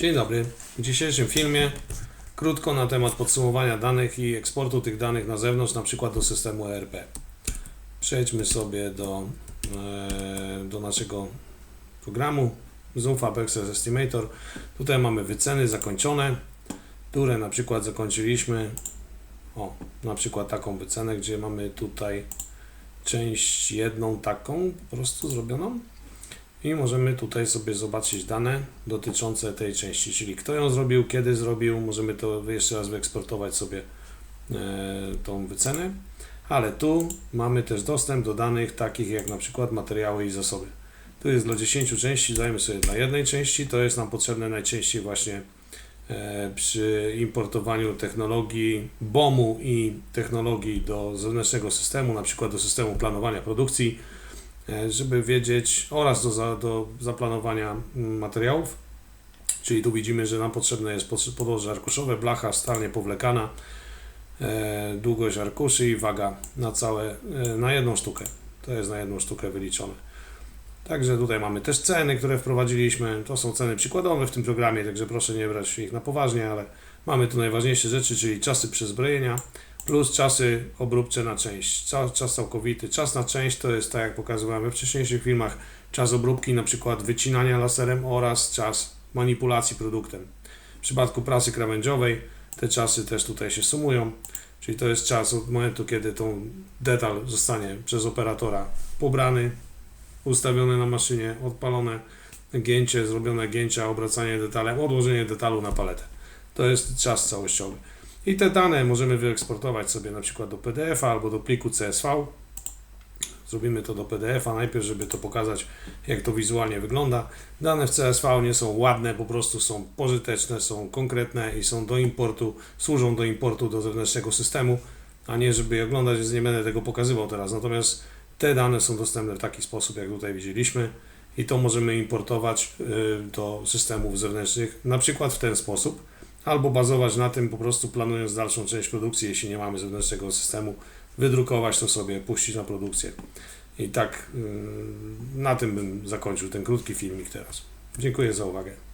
Dzień dobry. W dzisiejszym filmie krótko na temat podsumowania danych i eksportu tych danych na zewnątrz, na przykład do systemu ERP. Przejdźmy sobie do, e, do naszego programu Zoom Access Estimator. Tutaj mamy wyceny zakończone, które na przykład zakończyliśmy. O, na przykład taką wycenę, gdzie mamy tutaj część jedną taką po prostu zrobioną. I możemy tutaj sobie zobaczyć dane dotyczące tej części, czyli kto ją zrobił, kiedy zrobił. Możemy to jeszcze raz wyeksportować sobie e, tą wycenę. Ale tu mamy też dostęp do danych takich jak na przykład materiały i zasoby. Tu jest dla 10 części, dajemy sobie dla jednej części. To jest nam potrzebne najczęściej właśnie e, przy importowaniu technologii BOM-u i technologii do zewnętrznego systemu, na przykład do systemu planowania produkcji żeby wiedzieć oraz do, do zaplanowania mm, materiałów. Czyli tu widzimy, że nam potrzebne jest pod- podłoże arkuszowe, blacha stalnie powlekana, e, długość arkuszy i waga na całe, e, na jedną sztukę. To jest na jedną sztukę wyliczone. Także tutaj mamy też ceny, które wprowadziliśmy. To są ceny przykładowe w tym programie, także proszę nie brać ich na poważnie, ale mamy tu najważniejsze rzeczy, czyli czasy przezbrojenia plus czasy obróbcze na część. Czas, czas całkowity. Czas na część to jest, tak jak pokazywałem we wcześniejszych filmach, czas obróbki, na przykład wycinania laserem oraz czas manipulacji produktem. W przypadku prasy krawędziowej te czasy też tutaj się sumują, czyli to jest czas od momentu, kiedy ten detal zostanie przez operatora pobrany, ustawiony na maszynie, odpalone gięcie, zrobione gięcia, obracanie detalem, odłożenie detalu na paletę. To jest czas całościowy. I te dane możemy wyeksportować sobie na przykład do PDF-a albo do pliku CSV. Zrobimy to do PDF-a najpierw, żeby to pokazać, jak to wizualnie wygląda. Dane w CSV nie są ładne, po prostu są pożyteczne, są konkretne i są do importu, służą do importu do zewnętrznego systemu, a nie żeby je oglądać, więc nie będę tego pokazywał teraz. Natomiast te dane są dostępne w taki sposób, jak tutaj widzieliśmy i to możemy importować y, do systemów zewnętrznych, na przykład w ten sposób albo bazować na tym, po prostu planując dalszą część produkcji, jeśli nie mamy zewnętrznego systemu, wydrukować to sobie, puścić na produkcję. I tak yy, na tym bym zakończył ten krótki filmik teraz. Dziękuję za uwagę.